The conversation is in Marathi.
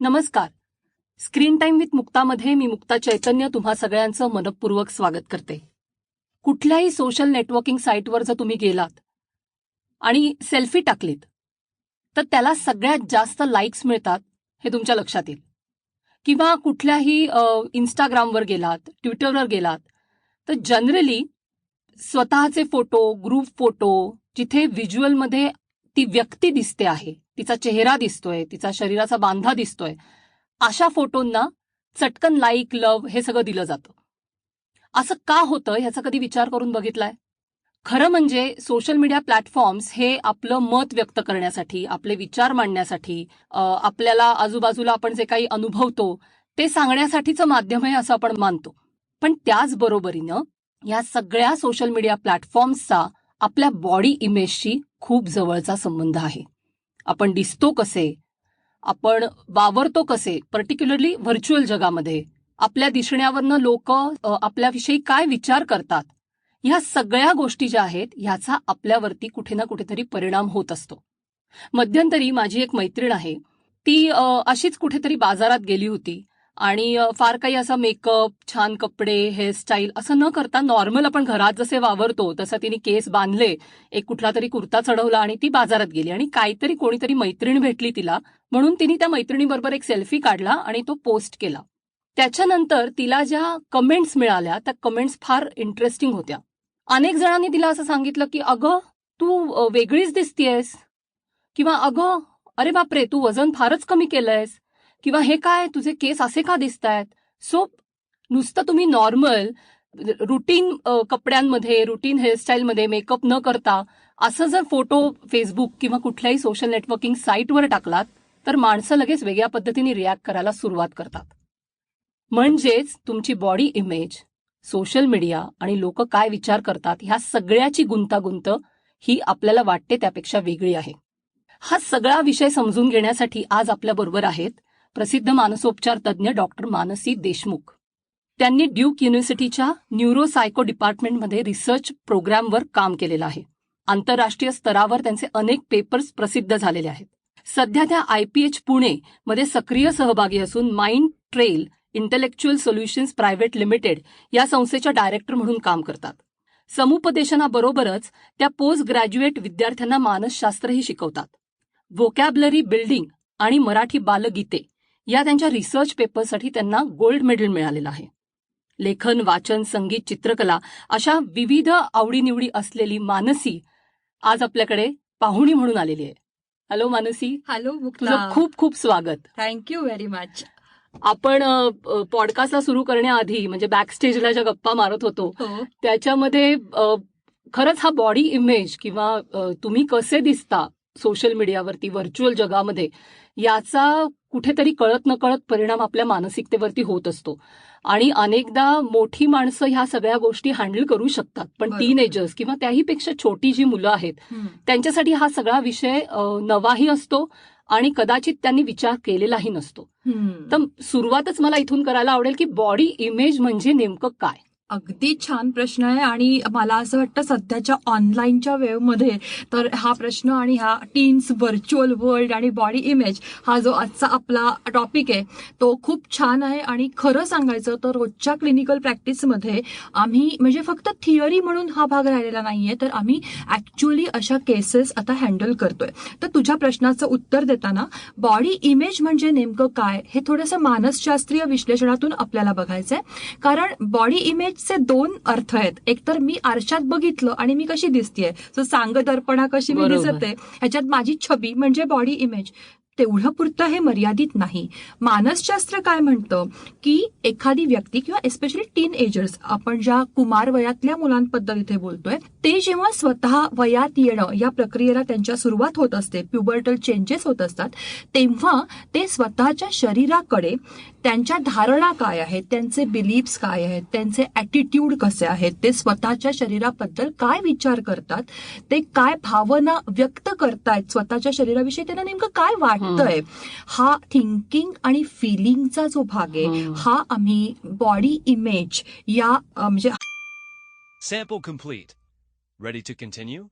नमस्कार. स्क्रीन टाइम विथ मुक्तामध्ये मी मुक्ता चैतन्य तुम्हा सगळ्यांचं मनपूर्वक स्वागत करते. कुठल्याही सोशल नेटवर्किंग साईटवर जर तुम्ही गेलात आणि सेल्फी टाकलीत तर त्याला सगळ्यात जास्त लाईक्स मिळतात हे तुमच्या लक्षात येईल. किंवा कुठल्याही इंस्टाग्रामवर गेलात ट्विटरवर गेलात तर जनरली स्वतःचे फोटो ग्रुप फोटो जिथे व्हिज्युअलमध्ये ती व्यक्ती दिसते आहे तिचा चेहरा दिसतोय तिचा शरीराचा बांधा दिसतोय. अशा फोटोंना चटकन लाईक लव हे सगळं दिलं जातं. असं का होतं ह्याचा कधी विचार करून बघितलाय? खरं म्हणजे सोशल मीडिया प्लॅटफॉर्म्स हे आपलं मत व्यक्त करण्यासाठी आपले विचार मांडण्यासाठी आपल्याला आजूबाजूला आपण जे काही अनुभवतो ते सांगण्यासाठीचं माध्यम आहे असं आपण मानतो. पण त्याचबरोबरीनं या सगळ्या सोशल मीडिया प्लॅटफॉर्म्सचा आपल्या बॉडी इमेजशी खूप जवळचा संबंध आहे. आपण दिसतो कसे? आपण वावरतो कसे? पर्टिक्युलरली व्हर्च्युअल जगामध्ये. आपल्या दिसण्यावरनं लोक आपल्याविषयी काय विचार करतात? ह्या सगळ्या गोष्टी ज्या आहेत ह्याचा आपल्यावरती कुठे ना कुठेतरी परिणाम होत असतो. मध्यंतरी माझी एक मैत्रीण आहे. ती अशीच कुठेतरी बाजारात गेली होती. आणि फार काही असा मेकअप छान कपडे हेअरस्टाईल असं न करता नॉर्मल आपण घरात जसे वावरतो तसं तिने केस बांधले एक कुठला तरी कुर्ता चढवला आणि ती बाजारात गेली. आणि काहीतरी कोणीतरी मैत्रीण भेटली तिला म्हणून तिने त्या मैत्रिणीबरोबर एक सेल्फी काढला आणि तो पोस्ट केला. त्याच्यानंतर तिला ज्या कमेंट्स मिळाल्या त्या कमेंट्स फार इंटरेस्टिंग होत्या. अनेक जणांनी तिला असं सांगितलं की अगं तू वेगळीच दिसतीयस. किंवा अगं अरे बापरे तू वजन फारच कमी केलंयस. किंवा हे काय तुझे केस असे का दिसत आहेत सो नुसतं तुम्ही नॉर्मल रुटीन कपड्यांमध्ये रुटीन हेअरस्टाईलमध्ये मेकअप न करता असं जर फोटो फेसबुक किंवा कुठल्याही सोशल नेटवर्किंग साईटवर टाकलात तर माणसं लगेच वेगळ्या पद्धतीने रिॲक्ट करायला सुरुवात करतात. म्हणजेच तुमची बॉडी इमेज सोशल मीडिया आणि लोक काय विचार करतात ह्या सगळ्याची गुंतागुंत ही आपल्याला वाटते त्यापेक्षा वेगळी आहे. हा सगळा विषय समजून घेण्यासाठी आज आपल्याबरोबर आहेत प्रसिद्ध मानसोपचार तज्ज्ञ डॉक्टर मानसी देशमुख. त्यांनी ड्यूक युनिव्हर्सिटीच्या न्यूरोसायको डिपार्टमेंटमध्ये रिसर्च प्रोग्रामवर काम केलेलं आहे. आंतरराष्ट्रीय स्तरावर त्यांचे अनेक पेपर्स प्रसिद्ध झालेले आहेत. सध्या त्या आय पी एच पुणे मध्ये सक्रिय सहभागी असून mind trail intellectual solutions private limited या संस्थेच्या डायरेक्टर म्हणून काम करतात. समुपदेशनाबरोबरच त्या पोस्ट ग्रॅज्युएट विद्यार्थ्यांना मानसशास्त्रही शिकवतात. व्होकॅबलरी बिल्डिंग आणि मराठी बालगीते या त्यांच्या रिसर्च पेपरसाठी त्यांना गोल्ड मेडल मिळालेलं आहे. लेखन वाचन संगीत चित्रकला अशा विविध आवडीनिवडी असलेली मानसी आज आपल्याकडे पाहुणी म्हणून आलेली आहे. हॅलो मानसी. हॅलो तुझं खूप खूप स्वागत. थँक्यू व्हेरी मच आपण पॉडकास्टला सुरू करण्याआधी म्हणजे बॅक स्टेजला ज्या गप्पा मारत होतो हो. त्याच्यामध्ये खरंच हा बॉडी इमेज किंवा तुम्ही कसे दिसता सोशल मीडियावरती व्हर्च्युअल जगामध्ये याचा कुठेतरी कळत नकळत परिणाम आपल्या मानसिकतेवरती होत असतो आणि अनेकदा मोठी माणसं ह्या सगळ्या गोष्टी हँडल करू शकतात पण. टीनेजर्स किंवा त्याहीपेक्षा छोटी जी मुलं आहेत. त्यांच्यासाठी हा सगळा विषय नवाही असतो आणि कदाचित त्यांनी विचार केलेलाही नसतो. तर सुरुवातच मला इथून करायला आवडेल की बॉडी इमेज म्हणजे नेमकं काय अगदी छान प्रश्न आहे आणि मला असं वाटतं सध्याच्या ऑनलाईनच्या वेवमध्ये तर हा प्रश्न आणि हा टीन्स व्हर्च्युअल वर्ल्ड आणि बॉडी इमेज हा जो आजचा आपला टॉपिक आहे तो खूप छान आहे आणि खरं सांगायचं तर रोजच्या क्लिनिकल प्रॅक्टिसमध्ये आम्ही म्हणजे फक्त थिअरी म्हणून हा भाग राहिलेला नाही आहे तर आम्ही ॲक्च्युअली अशा केसेस आता हँडल करतोय. तर तुझ्या प्रश्नाचं उत्तर देताना बॉडी इमेज म्हणजे नेमकं काय हे थोडंसं मानसशास्त्रीय विश्लेषणातून आपल्याला बघायचं आहे कारण बॉडी इमेज इमेजचे दोन अर्थ आहेत. एक तर मी आरशात बघितलं आणि मी कशी दिसतेय. सो सांग दर्पणा कशी मी. दिसते ह्याच्यात माझी छबी म्हणजे बॉडी इमेज तेवढं पुरतं हे मर्यादित नाही. मानसशास्त्र काय म्हणतं? की एखादी व्यक्ती किंवा एस्पेशली टीन एजर्स आपण ज्या कुमार वयातल्या मुलांबद्दल इथे बोलतोय ते जेव्हा स्वतः वयात येणं या प्रक्रियेला त्यांच्या सुरुवात होत असते प्युबर्टल चेंजेस होत असतात तेव्हा ते स्वतःच्या शरीराकडे त्यांच्या धारणा काय आहेत त्यांचे बिलीफ्स काय आहेत त्यांचे ॲटिट्यूड कसे आहेत ते स्वतःच्या शरीराबद्दल काय विचार करतात ते काय भावना व्यक्त करतायत स्वतःच्या शरीराविषयी त्यांना नेमकं काय वाटतंय हा थिंकिंग आणि फिलिंगचा जो भाग आहे. हा आम्ही बॉडी इमेज या म्हणजे complete. Ready to continue?